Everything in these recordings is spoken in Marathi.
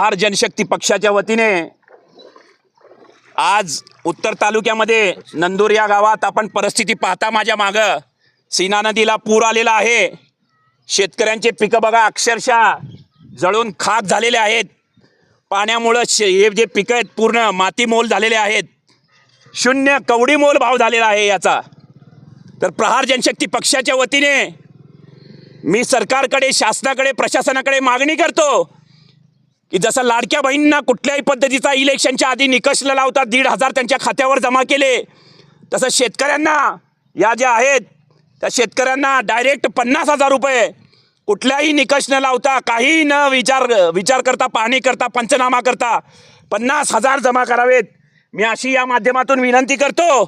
प्रहार जनशक्ती पक्षाच्या वतीने आज उत्तर तालुक्यामध्ये नंदूर या गावात आपण परिस्थिती पाहता माझ्या मागं. सीना नदीला पूर आलेला आहे. शेतकऱ्यांचे पिकं बघा अक्षरशः जळून खाक झालेले आहेत. पाण्यामुळं शे हे जे पिकं आहेत पूर्ण मातीमोल झालेले आहेत. शून्य कवडी मोल भाव झालेला आहे याचा. तर प्रहार जनशक्ती पक्षाच्या वतीने मी सरकारकडे शासनाकडे प्रशासनाकडे मागणी करतो. की जसं लाडक्या बहिणींना कुठल्याही पद्धतीचा इलेक्शनच्या आधी निकष न लावता दीड हजार त्यांच्या खात्यावर जमा केले तसं शेतकऱ्यांना या ज्या आहेत त्या शेतकऱ्यांना डायरेक्ट पन्नास हजार रुपये कुठल्याही निकष न लावता काही न विचार विचार करता पाहणी करता पंचनामा करता पन्नास हजार जमा करावेत. मी अशी या माध्यमातून विनंती करतो.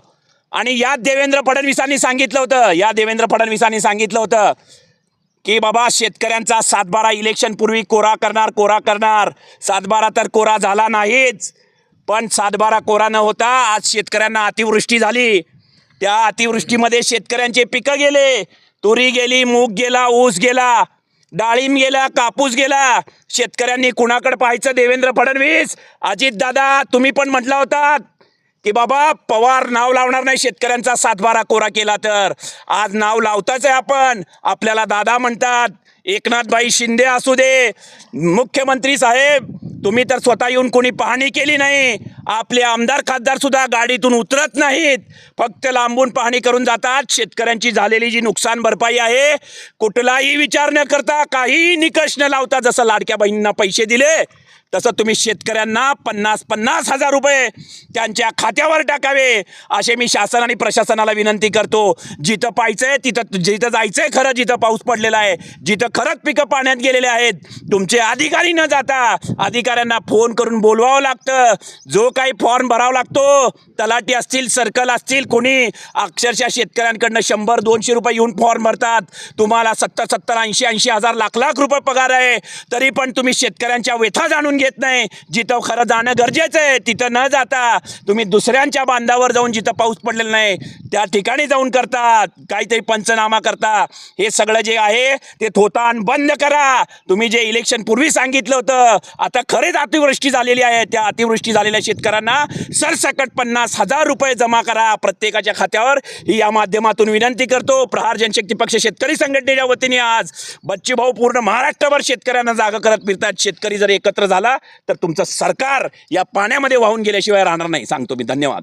आणि यात देवेंद्र फडणवीसांनी सांगितलं होतं या देवेंद्र फडणवीसांनी सांगितलं होतं की बाबा शेतकऱ्यांचा सातबारा इलेक्शन पूर्वी कोरा करणार कोरा करणार. सातबारा तर कोरा झाला नाहीच पण सातबारा कोरा न होता आज शेतकऱ्यांना अतिवृष्टी झाली. त्या अतिवृष्टीमध्ये शेतकऱ्यांचे पिकं गेले. तुरी गेली मूग गेला ऊस गेला डाळिंब गेला कापूस गेला. शेतकऱ्यांनी कुणाकडे पाहायचं? देवेंद्र फडणवीस. अजित दादा तुम्ही पण म्हटला होता की बाबा पवार नाव लावणार नाही शेतकऱ्यांचा सातबारा कोरा केला तर. आज नाव लावताच आहे आपण. आपल्याला दादा म्हणतात एकनाथबाई शिंदे असू दे. मुख्यमंत्री साहेब तुम्ही तर स्वतः येऊन कोणी पाहणी केली नाही. आपले आमदार खासदार सुद्धा गाडीतून उतरत नाहीत. फक्त लांबून पाहणी करून जातात. शेतकऱ्यांची झालेली जी नुकसान भरपाई आहे कुठलाही विचार न करता काही निकष न लावता जसं लाडक्या बहिणींना पैसे दिले तसं तुम्ही शेतकऱ्यांना पन्नास पन्नास हजार रुपये त्यांच्या खात्यावर टाकावे असे मी शासन आणि प्रशासनाला विनंती करतो. जिथं पाहायचंय तिथं जिथं जायचंय खरं जिथं पाऊस पडलेला आहे जिथं खरंच पिकं पाण्यात गेलेले आहेत तुमचे अधिकारी न जाता अधिकाऱ्यांना फोन करून बोलवावं लागतं. जो काही फॉर्म भरावा लागतो. तलाठी असतील सर्कल असतील कोणी अक्षरशः शेतकऱ्यांकडनं शंभर दोनशे रुपये येऊन फॉर्म भरतात. तुम्हाला सत्तर सत्तर ऐंशी ऐंशी हजार लाख लाख रुपये पगार आहे. तरी पण तुम्ही शेतकऱ्यांच्या व्यथा जाणून घेत नाही. जिथं खरं जाणं गरजेचं आहे तिथं न जाता तुम्ही दुसऱ्यांच्या बांधावर जाऊन जिथं पाऊस पडलेला नाही त्या ठिकाणी जाऊन करतात. काहीतरी पंचनामा करता. हे सगळं जे आहे ते थोतान बंद करा. तुम्ही जे इलेक्शन पूर्वी सांगितलं होतं आता खरेच अतिवृष्टी झालेली आहे. त्या अतिवृष्टी झालेल्या शेतकऱ्यांना सरसकट पन्नास हजार रुपये जमा करा. प्रत्येकाच्या खात्यावर ही या माध्यमातून विनंती करतो. प्रहार जनशक्ती पक्ष शेतकरी संघटनेच्या वतीने आज बच्ची भाऊ पूर्ण महाराष्ट्रभर शेतकऱ्यांना जागा करत फिरतात. शेतकरी जर एकत्र झाला तर तुमचं सरकार या पाण्यामध्ये वाहून गेल्याशिवाय राहणार नाही. सांगतो मी. धन्यवाद.